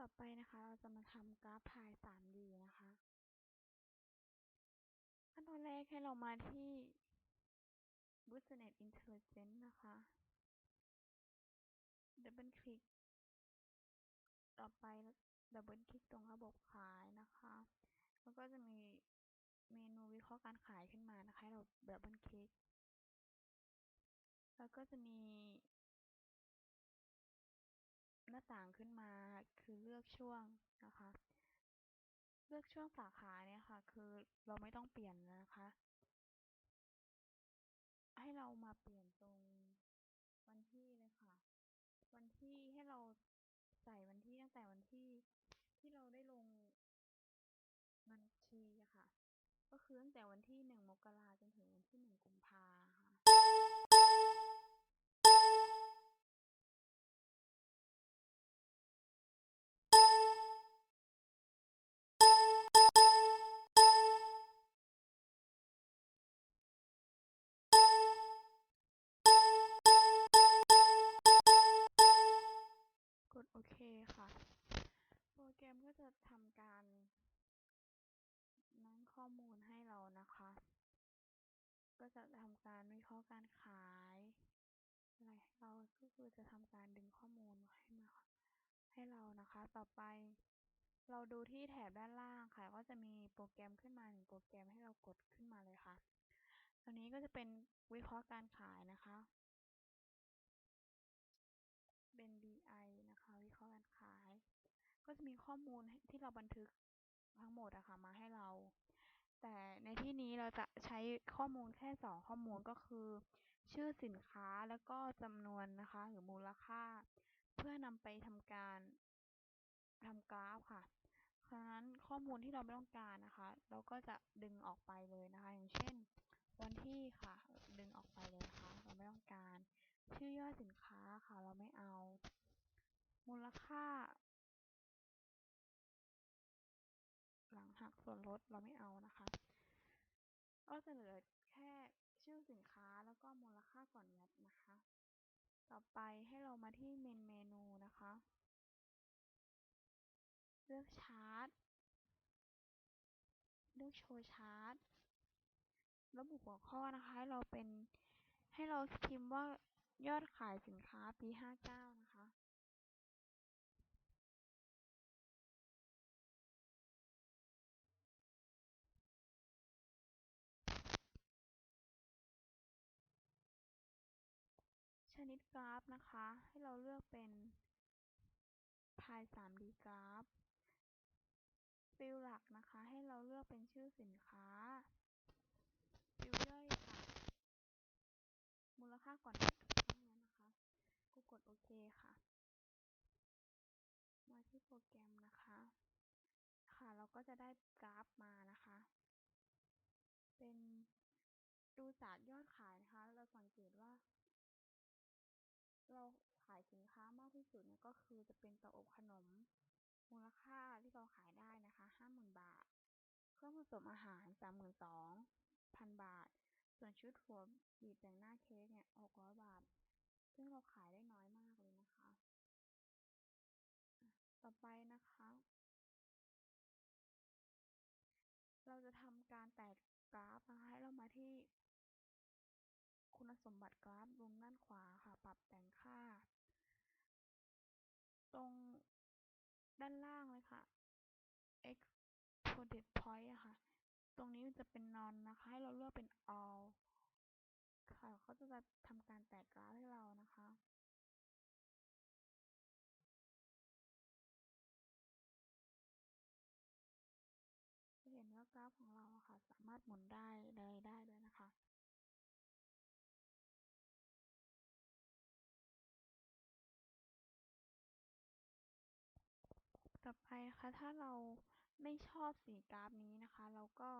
ต่อไปนะคะ เราจะมาทำกราฟพาย 3D นะคะ ขั้นตอนแรกให้เรามาที่ Business Intelligence นะคะ ดับเบิลคลิก ต่อไปดับเบิลคลิกตรงระบบขายนะคะ แล้วก็จะมีเมนูวิเคราะห์การขายขึ้นมานะคะ เราดับเบิลคลิก แล้วก็จะมีาต่างขึ้นมาคือเลือกช่วงนะคะ เลือกช่วงสาขาเนี่ยค่ะ คือเราไม่ต้องเปลี่ยนนะคะ ให้เรามาเปลี่ยนตรงวันที่เลยค่ะ วันที่ให้เราใส่วันที่ตั้งแต่วันที่ที่เราได้ลงบัญชีค่ะ ก็คือตั้งแต่วันที่หนึ่งมกราจนถึงวันที่หนึ่งกุมภา คค่ะ โปรแกรมก็จะทำการ นั่งข้อมูลให้เรานะคะ ก็จะทำการวิเคราะห์การขายอะไรเราก็คือจะทำการดึงข้อมูลให้มาให้เรานะคะ ต่อไป เราดูที่แถบด้านล่างค่ะ ก็จะมีโปรแกรมขึ้นมาหนึ่งโปรแกรมให้เรากดขึ้นมาเลยค่ะตัวนี้ก็จะเป็นวิเคราะห์การขายนะคะ เป็น BI นะคะ วิเคราะห์การขาย ก็จะมีข้อมูลที่เราบันทึกทั้งหมดอะค่ะมาให้เรา แต่ในที่นี้เราจะใช้ข้อมูลแค่สองข้อมูลก็คือ ชื่อสินค้าแล้วก็จำนวนนะคะ หรือมูลค่า เพื่อนำไปทำการทำกราฟค่ะฉะนั้นข้อมูลที่เราไม่ต้องการนะคะ เราก็จะดึงออกไปเลยนะคะ อย่างเช่น วันที่ค่ะ ดึงออกไปเลยนะคะ เราไม่ต้องการ ชื่อย่อสินค้าค่ะ เราไม่เอา มูลค่า ส่วนลดเราไม่เอานะคะก็จะเหลือแค่ชื่อสินค้าแล้วก็มูลค่าก่อน VAT นะคะ ต่อไปให้เรามาที่เมนเมนูนะคะ เลือกชาร์ตเลือกโชว์ชาร์ตระบุหัวข้อนะคะ ให้เราเป็นให้เราพิมพ์ว่ายอดขายสินค้าปี 59 นะคะ นิดกราฟนะคะ ให้เราเลือกเป็นพาย 3D กราฟฟิลหลักนะคะ ให้เราเลือกเป็นชื่อสินค้าฟิลย่อยค่ะ มูลค่าก่อนทั้งนั้นนะคะก็กดโอเคค่ะ มาที่โปรแกรมนะคะ ค่ะเราก็จะได้กราฟมานะคะ เป็นดูจากยอดขายนะคะ เราสังเกตว่าขายสินค้ามาก ที่สุดเนี่ยก็คือจะเป็นเตาอบขนม มูลค่าที่เราขายได้นะคะ50,000บาท เครื่องผสมอาหาร32,000บาท ส่วนชุดหัวบีบแต่งหน้าเค้กเนี่ย600บาท ซึ่งเราขายได้น้อยมากเลยนะคะ ต่อไปนะคะ เราจะทำการแตกกราฟนะคะให้เรามาที่คุณสมบัติกราฟมุมด้านขวาค่ะ ปรับแต่งค่า ตรงด้านล่างเลยค่ะ exported point อะค่ะ ตรงนี้มันจะเป็น none นะคะ ให้เราเลือกเป็น all ค่ะเขาจะทำการแตกกราฟให้เรานะคะจะเห็นว่ากราฟของเราค่ะ สามารถหมุนได้เลยได้ด้วยนะคะ ต่อไปนะคะถ้าเราไม่ชอบสีกราฟนี้นะคะ เราก็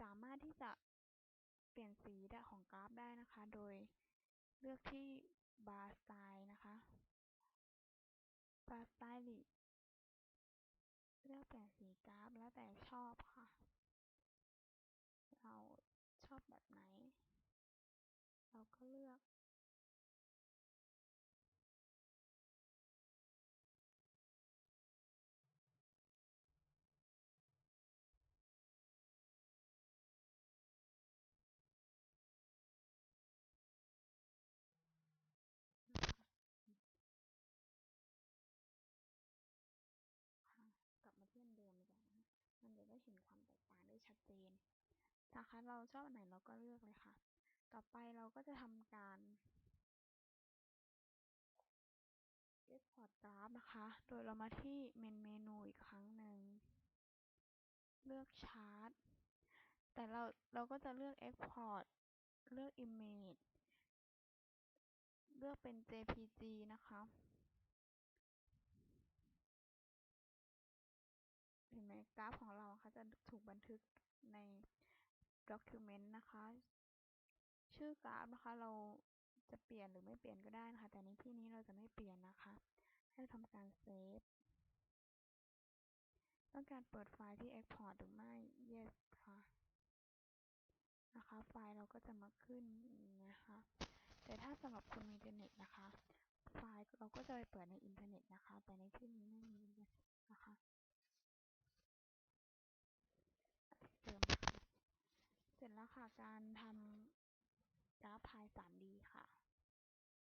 สามารถที่จะเปลี่ยนสีของกราฟได้นะคะ โดยเลือกที่ bar style นะคะ bar style เลือกเปลี่ยนสีกราฟแล้วแต่ชอบค่ะ เราชอบแบบไหน เราก็เลือก ได้เห็นความแตกต่างได้ชัดเจนนะคะเราชอบอันไหนเราก็เลือกเลยค่ะ ต่อไปเราก็จะทำการ Export Graph นะคะ โดยเรามาที่เมนเมนูอีกครั้งหนึ่ง เลือกชาร์ตแต่เราเราก็จะเลือก Export เลือก Image เลือกเป็น JPG นะคะ กราฟของเราค่ะจะถูกบันทึกใน Document นะคะ ชื่อกราฟนะคะเราจะเปลี่ยนหรือไม่เปลี่ยนก็ได้นะคะ แต่ในที่นี้เราจะไม่เปลี่ยนนะคะ ให้ทำการเซฟต้องการเปิดไฟล์ที่ Export หรือไม่ Yes ค่ะนะคะ ไฟล์เราก็จะมาขึ้นนะคะ แต่ถ้าสำหรับคนมีอินเทอร์เน็ตนะคะ ไฟล์เราก็จะไปเปิดในอินเทอร์เน็ตนะคะ แต่ในที่นี้ไม่มีนะคะเติมนะคะ เสร็จแล้ว ค่ะ การทำกราฟพาย 3D ค่ะ